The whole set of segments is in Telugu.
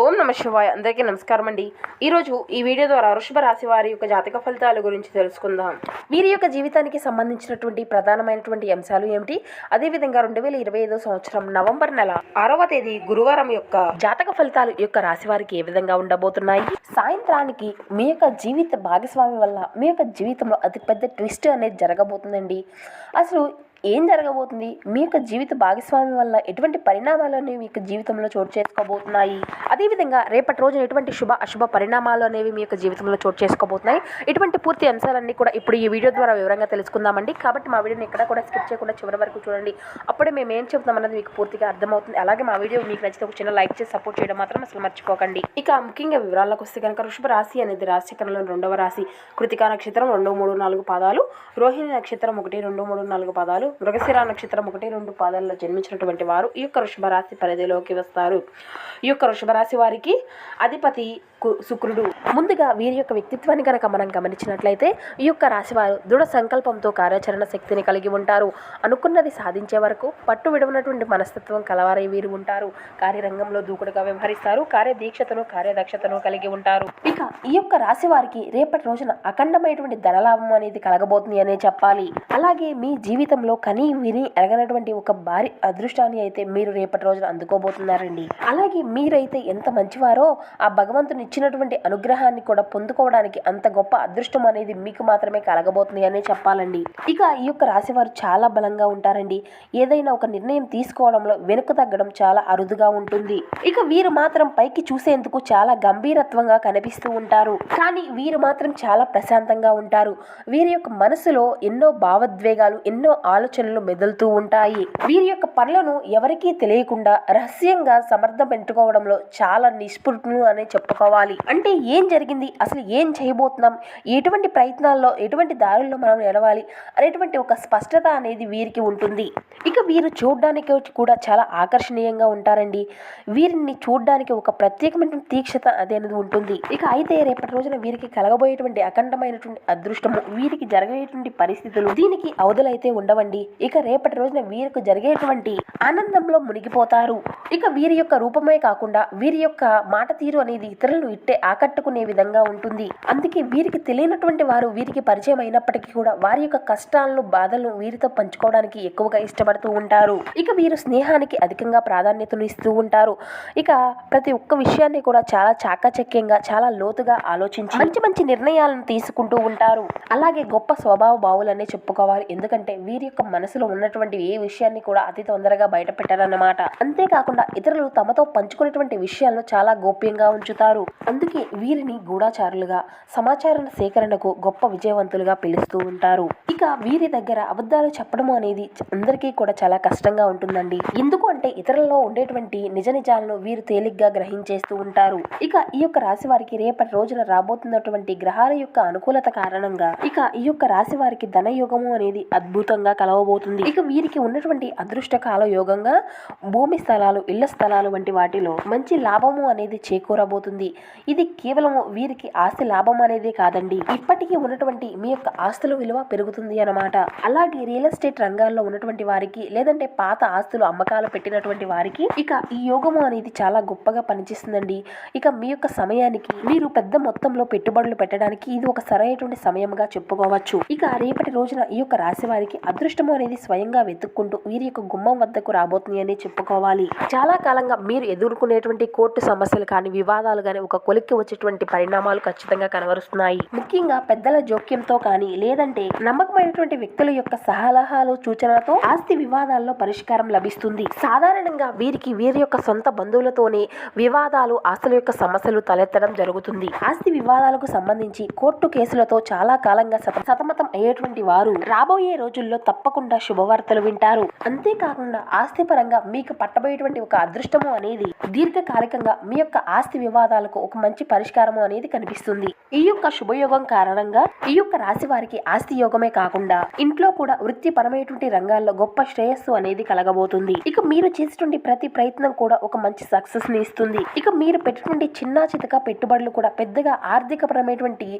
ఓం నమ శివాయ. అందరికీ నమస్కారం అండి ఈరోజు ఈ వీడియో ద్వారా వృషభ రాశి వారి యొక్క జాతక ఫలితాల గురించి తెలుసుకుందాం. వీరి యొక్క జీవితానికి సంబంధించినటువంటి ప్రధానమైనటువంటి అంశాలు ఏమిటి? అదేవిధంగా రెండు వేల ఇరవై ఐదో సంవత్సరం నవంబర్ నెల ఆరవ తేదీ గురువారం యొక్క జాతక ఫలితాలు యొక్క రాశి వారికి ఏ విధంగా ఉండబోతున్నాయి? సాయంత్రానికి మీ యొక్క జీవిత భాగస్వామి వల్ల మీ యొక్క జీవితంలో అతిపెద్ద ట్విస్ట్ అనేది జరగబోతుందండి. అసలు ఏం జరగబోతుంది? మీ యొక్క జీవిత భాగస్వామి వల్ల ఎటువంటి పరిణామాలు అనేవి మీ యొక్క జీవితంలో చోటు చేసుకోబోతున్నాయి? అదేవిధంగా రేపటి రోజున ఎటువంటి శుభ అశుభ పరిణామాలు అనేవి మీ యొక్క జీవితంలో చోటు చేసుకోబోతున్నాయి? ఇటువంటి పూర్తి అంశాలన్నీ కూడా ఇప్పుడు ఈ వీడియో ద్వారా వివరంగా తెలుసుకుందామండి. కాబట్టి మా వీడియోని ఎక్కడ కూడా స్కిప్ చేయకుండా చివరి వరకు చూడండి. అప్పుడే మేము ఏం చెప్తామన్నది మీకు పూర్తిగా అర్థమవుతుంది. అలాగే మా వీడియో మీకు నచ్చితే ఒక చిన్న లైక్ చేసి సపోర్ట్ చేయడం మాత్రం అసలు మర్చిపోకండి. ఇక ముఖ్యంగా వివరాలకు వస్తే కనుక వృషభ రాశి అనేది రాశికరణలో రెండవ రాశి. కృతికా నక్షత్రం రెండు మూడు నాలుగు పాదాలు. రోహిణి నక్షత్రం ఒకటి రెండు మూడు నాలుగు పాదాలు. మృగశిర నక్షత్రం ఒకటి రెండు పాదాల్లో జన్మించినటువంటి వారు ఈ యొక్క వృషభరాశి పరిధిలోకి వస్తారు. ఈ యొక్క వృషభరాశి వారికి అధిపతి కు- శుక్రుడు. ముందుగా వీరి యొక్క వ్యక్తిత్వాన్ని కనుక మనం గమనించినట్లయితే ఈ యొక్క రాశివారు దృఢ సంకల్పంతో కార్యాచరణ శక్తిని కలిగి ఉంటారు. అనుకున్నది సాధించే వరకు పట్టు విడవనటువంటి మనస్తత్వం కలవారై వీరు ఉంటారు. కార్యరంగంలో దూకుడుగా వ్యవహరిస్తారు. కార్యదీక్షతను కార్యదక్షతను కలిగి ఉంటారు. ఇక ఈ యొక్క రాశి వారికి రేపటి రోజున అఖండమైనటువంటి ధనలాభం అనేది కలగబోతుంది అనే చెప్పాలి. అలాగే మీ జీవితంలో కని విని ఎరగనటువంటి ఒక భారీ అదృష్టాన్ని అయితే మీరు రేపటి రోజున అందుకోబోతున్నారండి. అలాగే మీరైతే ఎంత మంచివారో ఆ భగవంతుని ఇచ్చినటువంటి అనుగ్రహాన్ని కూడా పొందుకోవడానికి అంత గొప్ప అదృష్టం అనేది మీకు మాత్రమే కలగబోతుంది అనే చెప్పాలండి. ఇక ఈ యొక్క రాశి వారు చాలా బలంగా ఉంటారండి. ఏదైనా ఒక నిర్ణయం తీసుకోవడంలో వెనుక తగ్గడం చాలా అరుదుగా ఉంటుంది. ఇక వీరు మాత్రం పైకి చూసేందుకు చాలా గంభీరత్వంగా కనిపిస్తూ ఉంటారు. కానీ వీరు మాత్రం చాలా ప్రశాంతంగా ఉంటారు. వీరి యొక్క మనసులో ఎన్నో భావోద్వేగాలు ఎన్నో ఆలోచన ఆలోచనలు మెదులుతూ ఉంటాయి. వీరి యొక్క పనులను ఎవరికీ తెలియకుండా రహస్యంగా సమర్థం పెట్టుకోవడంలో చాలా నిష్పృతులు అనే చెప్పుకోవాలి. అంటే ఏం జరిగింది? అసలు ఏం చేయబోతున్నాం? ఎటువంటి ప్రయత్నాల్లో ఎటువంటి దారుల్లో మనం నిలవాలి? అనేటువంటి ఒక స్పష్టత అనేది వీరికి ఉంటుంది. ఇక వీరు చూడడానికి కూడా చాలా ఆకర్షణీయంగా ఉంటారండి. వీరిని చూడడానికి ఒక ప్రత్యేకమైన తీక్షత అనేది ఉంటుంది. ఇక అయితే రేపటి రోజున వీరికి కలగబోయేటువంటి అఖండమైనటువంటి అదృష్టము వీరికి జరగేటువంటి పరిస్థితులు దీనికి అవధులైతే ఉండవండి. ఇక రేపటి రోజున వీరికి జరిగేటువంటి ఆనందంలో మునిగిపోతారు. ఇక వీరి యొక్క రూపమే కాకుండా వీరి యొక్క మాట తీరు అనేది ఇతరులను ఇట్టే ఆకట్టుకునే విధంగా ఉంటుంది. అందుకే వీరికి తెలియనటువంటి వారు వీరికి పరిచయం అయినప్పటికీ కూడా వారి యొక్క కష్టాలను బాధలను వీరితో పంచుకోవడానికి ఎక్కువగా ఇష్టపడుతూ ఉంటారు. ఇక వీరు స్నేహానికి అధికంగా ప్రాధాన్యతను ఇస్తూ ఉంటారు. ఇక ప్రతి ఒక్క విషయాన్ని కూడా చాలా చాకచక్యంగా చాలా లోతుగా ఆలోచించి మంచి మంచి నిర్ణయాలను తీసుకుంటూ ఉంటారు. అలాగే గొప్ప స్వభావ బావులనే చెప్పుకోవాలి. ఎందుకంటే వీరి యొక్క మనసులో ఉన్నటువంటి ఏ విషయాన్ని కూడా అతి తొందరగా బయట పెట్టారన్నమాట అంతేకాకుండా ఇతరులు తమతో పంచుకునేటువంటి విషయాలను చాలా గోప్యంగా ఉంచుతారు. అందుకే వీరిని గూఢాచారులుగా సమాచార సేకరణకు గొప్ప విజయవంతులుగా పిలుస్తూ ఉంటారు. ఇక వీరి దగ్గర అబద్ధాలు చెప్పడం అనేది అందరికీ కూడా చాలా కష్టంగా ఉంటుందండి. ఎందుకు అంటే ఇతరులలో ఉండేటువంటి నిజ నిజాలను వీరు తేలిగ్గా గ్రహించేస్తూ ఉంటారు. ఇక ఈ యొక్క రాశి వారికి రేపటి రోజున రాబోతున్నటువంటి గ్రహాల యొక్క అనుకూలత కారణంగా ఇక ఈ యొక్క రాశి వారికి ధనయోగము అనేది అద్భుతంగా కల కలవబోతుంది ఇక వీరికి ఉన్నటువంటి అదృష్ట కాల యోగంగా భూమి స్థలాలు ఇళ్ళ స్థలాలు వంటి వాటిలో మంచి లాభము అనేది చేకూరబోతుంది. ఇది కేవలం వీరికి ఆస్తి లాభం అనేది కాదండి. ఇప్పటికీ ఉన్నటువంటి మీ యొక్క ఆస్తుల విలువ పెరుగుతుంది అన్నమాట. అలాగే రియల్ ఎస్టేట్ రంగాల్లో ఉన్నటువంటి వారికి లేదంటే పాత ఆస్తులు అమ్మకాలు పెట్టినటువంటి వారికి ఇక ఈ యోగము అనేది చాలా గొప్పగా పనిచేస్తుందండి. ఇక మీ యొక్క సమయానికి మీరు పెద్ద మొత్తంలో పెట్టుబడులు పెట్టడానికి ఇది ఒక సరైనటువంటి సమయంగా చెప్పుకోవచ్చు. ఇక రేపటి రోజున ఈ యొక్క రాశి వారికి అదృష్టము అనేది స్వయంగా వెతుక్కుంటూ వీరి యొక్క గుమ్మం వద్దకు రాబోతుంది అని చెప్పుకోవాలి. చాలా కాలంగా మీరు ఎదుర్కొనేటువంటి కోర్టు సమస్యలు కానీ వివాదాలు కానీ ఒక కొలిక్కి వచ్చేటువంటి పరిణామాలు ఖచ్చితంగా కనబరుస్తున్నాయి. ముఖ్యంగా పెద్దల జోక్యంతో కానీ లేదంటే నమ్మకమైనటువంటి వ్యక్తుల యొక్క సలహాలు సూచనలతో ఆస్తి వివాదాల్లో పరిష్కారం లభిస్తుంది. సాధారణంగా వీరికి వీరి యొక్క సొంత బంధువులతోనే వివాదాలు ఆస్తుల యొక్క సమస్యలు తలెత్తడం జరుగుతుంది. ఆస్తి వివాదాలకు సంబంధించి కోర్టు కేసులతో చాలా కాలంగా సత- సతమతం అయ్యేటువంటి వారు రాబోయే రోజుల్లో తప్పకుండా శుభవార్తలు వింటారు. అంతేకాకుండా ఆస్తి పరంగా మీకు పట్టబోయేటువంటి ఒక అదృష్టము అనేది దీర్ఘకాలికంగా మీ యొక్క ఆస్తి వివాదాలకు ఒక మంచి పరిష్కారము అనేది కనిపిస్తుంది. ఈ యొక్క శుభయోగం కారణంగా ఈ యొక్క రాశి వారికి ఆస్తి యోగమే కాకుండా ఇంట్లో కూడా వృత్తిపరమైనటువంటి రంగాల్లో గొప్ప శ్రేయస్సు అనేది కలగబోతుంది. ఇక మీరు చేసేటువంటి ప్రతి ప్రయత్నం కూడా ఒక మంచి సక్సెస్ని ఇస్తుంది. ఇక మీరు పెట్టినటువంటి చిన్న చితక పెట్టుబడులు కూడా పెద్దగా ఆర్థికపరమైనటువంటి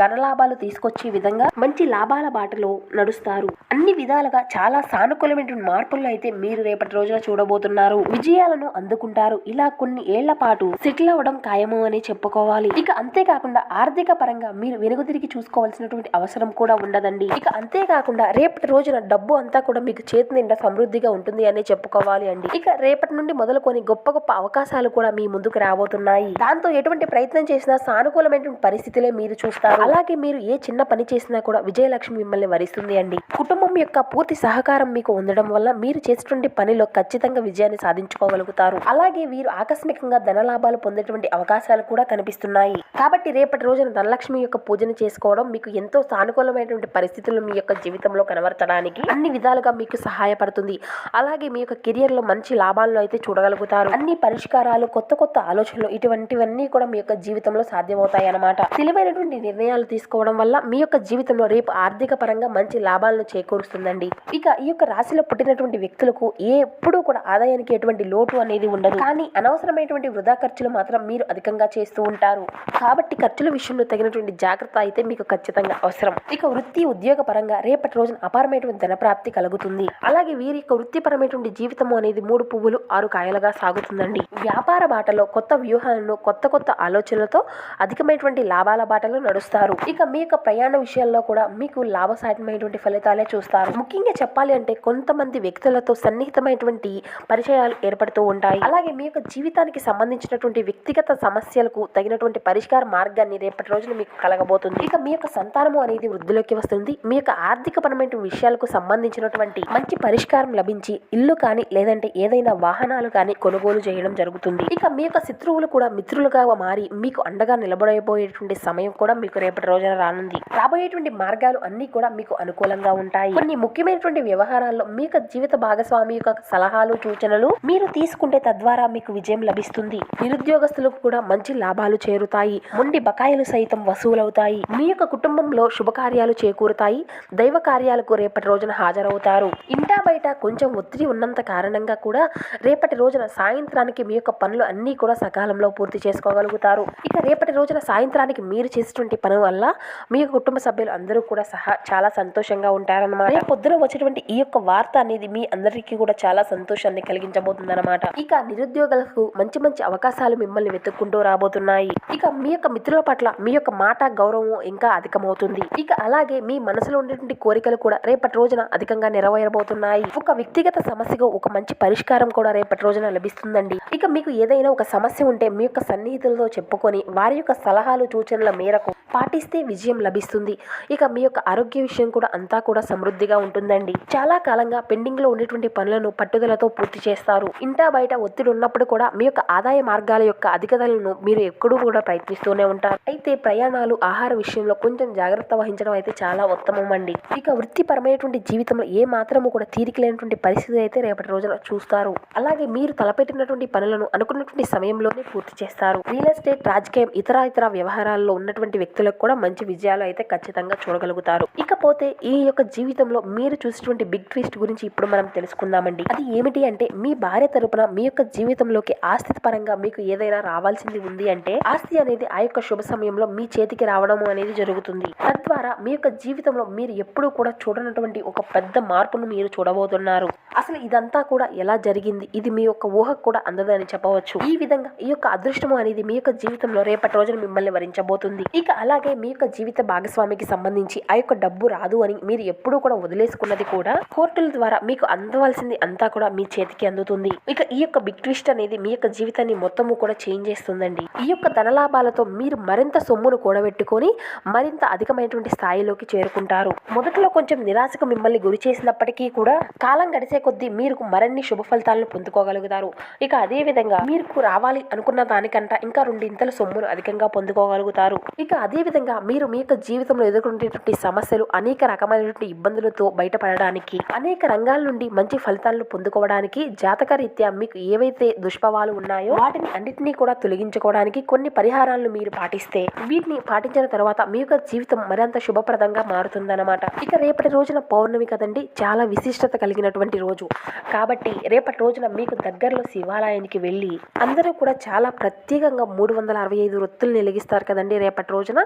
ఘనలాభాలు తీసుకొచ్చే విధంగా మంచి లాభాల బాటలో నడుస్తారు. అన్ని విధాల రకాలుగా చాలా సానుకూలమైనటువంటి మార్పులను అయితే మీరు రేపటి రోజున చూడబోతున్నారు. విజయాలను అందుకుంటారు. ఇలా కొన్ని ఏళ్ళ పాటు సెటిల్ అవ్వడం ఖాయము అని చెప్పుకోవాలి. ఇక అంతేకాకుండా ఆర్థిక పరంగా మీరు వెనుగుతిరిగి చూసుకోవాల్సినటువంటి అవసరం కూడా ఉండదండి. ఇక అంతేకాకుండా రేపటి రోజున డబ్బు అంతా కూడా మీకు చేతి నిండా సమృద్ధిగా ఉంటుంది అని చెప్పుకోవాలి అండి. ఇక రేపటి నుండి మొదలుకొని గొప్ప గొప్ప అవకాశాలు కూడా మీ ముందుకు రాబోతున్నాయి. దాంతో ఎటువంటి ప్రయత్నం చేసినా సానుకూలమైనటువంటి పరిస్థితులే మీరు చూస్తారు. అలాగే మీరు ఏ చిన్న పని చేసినా కూడా విజయలక్ష్మి మిమ్మల్ని వరిస్తుంది అండి. కుటుంబం యొక్క పూర్తి సహకారం మీకు ఉండడం వల్ల మీరు చేసేటువంటి పనిలో ఖచ్చితంగా విజయాన్ని సాధించుకోగలుగుతారు. అలాగే వీరు ఆకస్మికంగా ధన లాభాలు పొందేటువంటి అవకాశాలు కూడా కనిపిస్తున్నాయి. కాబట్టి రేపటి రోజున ధనలక్ష్మి యొక్క పూజను చేసుకోవడం మీకు ఎంతో సానుకూలమైనటువంటి పరిస్థితులు మీ యొక్క జీవితంలో కనబరచడానికి అన్ని విధాలుగా మీకు సహాయపడుతుంది. అలాగే మీ యొక్క కెరియర్లో మంచి లాభాలను అయితే చూడగలుగుతారు. అన్ని పరిష్కారాలు కొత్త కొత్త ఆలోచనలు ఇటువంటివన్నీ కూడా మీ యొక్క జీవితంలో సాధ్యమవుతాయి అన్నమాట. తెలివైనటువంటి నిర్ణయాలు తీసుకోవడం వల్ల మీ యొక్క జీవితంలో రేపు ఆర్థిక పరంగా మంచి లాభాలను చేకూరుస్తుందండి. ఇక ఈ యొక్క రాశిలో పుట్టినటువంటి వ్యక్తులకు ఎప్పుడూ కూడా ఆదాయానికి ఎటువంటి లోటు అనేది ఉండదు. కానీ అనవసరమైనటువంటి వృధా ఖర్చులు మాత్రం మీరు అధికంగా చేస్తూ ఉంటారు. కాబట్టి ఖర్చుల విషయంలో తగినటువంటి జాగ్రత్త అయితే మీకు ఖచ్చితంగా అవసరం. ఇక వృత్తి ఉద్యోగ పరంగా రేపటి రోజున అపారమైనటువంటి ధనప్రాప్తి కలుగుతుంది. అలాగే వీరి యొక్క వృత్తిపరమైనటువంటి జీవితము అనేది మూడు పువ్వులు ఆరు కాయలుగా సాగుతుందండి. వ్యాపార బాటలో కొత్త వ్యూహాలను కొత్త కొత్త ఆలోచనలతో అధికమైనటువంటి లాభాల బాటలో నడుస్తారు. ఇక మీ యొక్క ప్రయాణ విషయాల్లో కూడా మీకు లాభసాటిమైనటువంటి ఫలితాలే చూస్తారు. ముఖ్యంగా చెప్పాలి అంటే కొంతమంది వ్యక్తులతో సన్నిహితమైనటువంటి పరిచయాలు ఏర్పడుతూ ఉంటాయి. అలాగే మీ యొక్క జీవితానికి సంబంధించినటువంటి వ్యక్తిగత సమస్యలకు తగినటువంటి పరిష్కార మార్గాన్ని రేపటి రోజున మీకు కలగబోతుంది. ఇక మీ యొక్క సంతానము అనేది వృద్ధిలోకి వస్తుంది. మీ యొక్క ఆర్థిక పరమైన విషయాలకు సంబంధించినటువంటి మంచి పరిష్కారం లభించి ఇల్లు కానీ లేదంటే ఏదైనా వాహనాలు కానీ కొనుగోలు చేయడం జరుగుతుంది. ఇక మీ యొక్క శత్రువులు కూడా మిత్రులుగా మారి మీకు అండగా నిలబడబోయేటువంటి సమయం కూడా మీకు రేపటి రోజున రానుంది. రాబోయేటువంటి మార్గాలు అన్ని కూడా మీకు అనుకూలంగా ఉంటాయి. కొన్ని ముఖ్యమైనటువంటి వ్యవహారాల్లో మీ యొక్క జీవిత భాగస్వామి యొక్క సలహాలు సూచనలు మీరు తీసుకుంటే తద్వారా మీకు విజయం లభిస్తుంది. నిరుద్యోగస్తులకు కూడా మంచి లాభాలు చేరుతాయి. మొండి బకాయిలు సైతం వసూలవుతాయి. మీ యొక్క కుటుంబంలో శుభకార్యాలు చేకూరుతాయి. దైవ కార్యాలకు రేపటి రోజున హాజరవుతారు. ఇంటా బయట కొంచెం ఒత్తిడి ఉన్నంత కారణంగా కూడా రేపటి రోజున సాయంత్రానికి మీ యొక్క పనులు అన్నీ కూడా సకాలంలో పూర్తి చేసుకోగలుగుతారు. ఇక రేపటి రోజున సాయంత్రానికి మీరు చేసేటువంటి పని వల్ల మీ కుటుంబ సభ్యులు అందరూ కూడా సహా చాలా సంతోషంగా ఉంటారన్నమాట. పొద్దున వచ్చేటువంటి ఈ యొక్క వార్త అనేది మీ అందరికీ కూడా చాలా సంతోషాన్ని కలిగించబోతుంది అనమాట ఇక నిరుద్యోగులకు మంచి మంచి అవకాశాలు మిమ్మల్ని వెతుక్కుంటూ రాబోతున్నాయి. ఇక మీ యొక్క మిత్రుల పట్ల మీ యొక్క మాట గౌరవం ఇంకా అధికమవుతుంది. ఇక అలాగే మీ మనసులో ఉండేటువంటి కోరికలు కూడా రేపటి రోజున అధికంగా నెరవేరబోతున్నాయి. ఒక వ్యక్తిగత సమస్యకు ఒక మంచి పరిష్కారం కూడా రేపటి రోజున లభిస్తుందండి. ఇక మీకు ఏదైనా ఒక సమస్య ఉంటే మీ యొక్క సన్నిహితులతో చెప్పుకొని వారి యొక్క సలహాలు సూచనల మేరకు పాటిస్తే విజయం లభిస్తుంది. ఇక మీ యొక్క ఆరోగ్య విషయం కూడా అంతా కూడా సమృద్ధిగా ఉంటుందండి. చాలా కాలంగా పెండింగ్లో ఉండేటువంటి పనులను పట్టుదలతో పూర్తి చేస్తారు. ఇంటా బయట ఒత్తిడి ఉన్నప్పుడు కూడా మీ యొక్క ఆదాయ మార్గాల యొక్క అధికతలను మీరు ఎక్కడూ కూడా ప్రయత్నిస్తూనే ఉంటారు. అయితే ప్రయాణాలు ఆహార విషయంలో కొంచెం జాగ్రత్త వహించడం అయితే చాలా ఉత్తమం అండి ఇక వృత్తిపరమైనటువంటి జీవితంలో ఏ మాత్రము కూడా తీరిక లేనటువంటి పరిస్థితి అయితే రేపటి రోజున చూస్తారు. అలాగే మీరు తలపెట్టినటువంటి పనులను అనుకున్నటువంటి సమయంలోనే పూర్తి చేస్తారు. రియల్ ఎస్టేట్ రాజకీయం ఇతర ఇతర వ్యవహారాల్లో ఉన్నటువంటి వ్యక్తులకు కూడా మంచి విజయాలు అయితే ఖచ్చితంగా చూడగలుగుతారు. ఇకపోతే ఈ యొక్క జీవితంలో మీరు చూసినటువంటి బిగ్ ట్విస్ట్ గురించి ఇప్పుడు మనం తెలుసుకుందామండి. అది ఏమిటి అంటే మీ భార్య తరపున మీ యొక్క జీవితంలోకి ఆస్తి పరంగా మీకు ఏదైనా రావాల్సింది ఉంది అంటే ఆస్తి అనేది ఆ యొక్క శుభ సమయంలో మీ చేతికి రావడం అనేది జరుగుతుంది. తద్వారా మీ యొక్క జీవితంలో మీరు ఎప్పుడూ కూడా చూడనటువంటి ఒక పెద్ద మార్పును మీరు చూడబోతున్నారు. అసలు ఇదంతా కూడా ఎలా జరిగింది? ఇది మీ యొక్క ఊహకు కూడా అందదని చెప్పవచ్చు. ఈ విధంగా ఈ యొక్క అదృష్టము అనేది మీ యొక్క జీవితంలో రేపటి రోజున మిమ్మల్ని వరించబోతుంది. ఇక అలాగే మీ యొక్క జీవిత భాగస్వామికి సంబంధించి ఆ యొక్క డబ్బు రాదు అని మీరు ఎప్పుడూ కూడా వదిలేసుకున్నది కూడా కోర్టుల ద్వారా మీకు అందవలసింది అంతా కూడా మీ చేతికి అందుతుంది. ఇక ఈ యొక్క బిగ్ ట్విస్ట్ అనేది మీ యొక్క జీవితాన్ని మొత్తము కూడా చేంజ్ చేస్తుందండి. ఈ యొక్క ధనలాభాలతో మీరు మరింత సొమ్మును కూడబెట్టుకొని మరింత అధికమైనటువంటి స్థాయిలోకి చేరుకుంటారు. మొదట్లో కొంచెం నిరాశకు మిమ్మల్ని గురి చేసినప్పటికీ కూడా కాలం గడిచే కొద్దీ మీరు మరిన్ని శుభ ఫలితాలను పొందుకోగలుగుతారు. ఇక అదే విధంగా మీకు రావాలి అనుకున్న దానికంట ఇంకా రెండింతల సొమ్మును అధికంగా పొందుకోగలుగుతారు. ఇక అదే విధంగా మీరు మీ యొక్క జీవితంలో ఎదుర్కొనేటువంటి సమస్యలు అనేక రకమైనటువంటి ఇబ్బందులతో బయటపడడానికి అనేక రంగాల నుండి మంచి ఫలితాలను పొందుకోవడానికి జాతక రీత్యా మీకు ఏవైతే దుష్ప్రభావాలు ఉన్నాయో వాటిని అన్నిటినీ కూడా తొలగించుకోవడానికి కొన్ని పరిహారాలను మీరు పాటిస్తే వీటిని పాటించిన తర్వాత మీ యొక్క జీవితం మరింత శుభప్రదంగా మారుతుందన్నమాట. ఇక రేపటి రోజున పౌర్ణమి కదండి చాలా విశిష్టత కలిగినటువంటి రోజు. కాబట్టి రేపటి రోజున మీకు దగ్గరలో శివాలయానికి వెళ్ళి అందరూ కూడా చాలా ప్రత్యేకంగా మూడు వందల అరవై ఐదు వృత్తులు నిలిగిస్తారు కదండి రేపటి రోజున.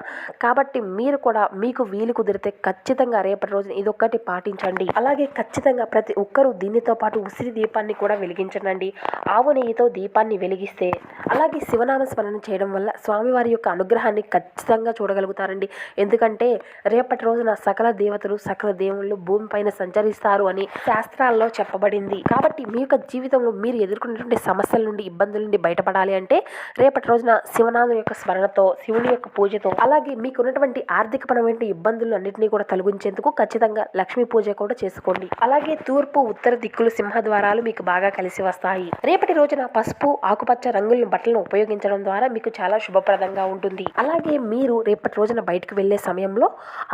కాబట్టి మీరు కూడా మీకు వీలు కుదిరితే ఖచ్చితంగా రేపటి రోజున ఇదొక్కటి పాటి పాటించండి. అలాగే ఖచ్చితంగా ప్రతి ఒక్కరూ దీనితో పాటు ఉసిరి దీపాన్ని కూడా వెలిగించండి ఆవు నెయ్యితో దీపాన్ని వెలిగిస్తే అలాగే శివనామ స్మరణ చేయడం వల్ల స్వామివారి యొక్క అనుగ్రహాన్ని ఖచ్చితంగా చూడగలుగుతారండి. ఎందుకంటే రేపటి రోజున సకల దేవతలు సకల దేవుళ్ళు భూమిపైన సంచరిస్తారు అని శాస్త్రాల్లో చెప్పబడింది. కాబట్టి మీ యొక్క జీవితంలో మీరు ఎదుర్కొన్నటువంటి సమస్యల నుండి ఇబ్బందుల నుండి బయటపడాలి అంటే రేపటి రోజున శివనామం యొక్క స్మరణతో శివుని యొక్క పూజతో అలాగే మీకున్నటువంటి ఆర్థిక ఆర్థికపరమైన ఇబ్బందులు అన్నింటినీ కూడా తొలగించేందుకు ఖచ్చితంగా లక్ష్మీ పూజ పూజ కూడా చేసుకోండి. అలాగే తూర్పు ఉత్తర దిక్కులు సింహద్వారాలు మీకు బాగా కలిసి వస్తాయి. రేపటి రోజున పసుపు ఆకుపచ్చ రంగుల బట్టలను ఉపయోగించడం ద్వారా మీకు చాలా శుభప్రదంగా ఉంటుంది. అలాగే మీరు రేపటి రోజున బయటకు వెళ్ళే సమయంలో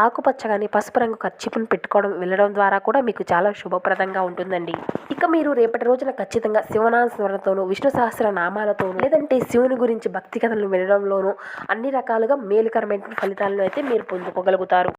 ఆకుపచ్చ కానీ పసుపు రంగు ఖర్చిపును పెట్టుకోవడం వెళ్ళడం ద్వారా కూడా మీకు చాలా శుభప్రదంగా ఉంటుందండి. ఇక మీరు రేపటి రోజున ఖచ్చితంగా శివనామ స్మరణతోనూ విష్ణు సహస్ర నామాలతోనూ లేదంటే శివుని గురించి భక్తి కథలను వినడంలోనూ అన్ని రకాలుగా మేలుకరమైన ఫలితాలను అయితే మీరు పొందుకోగలుగుతారు.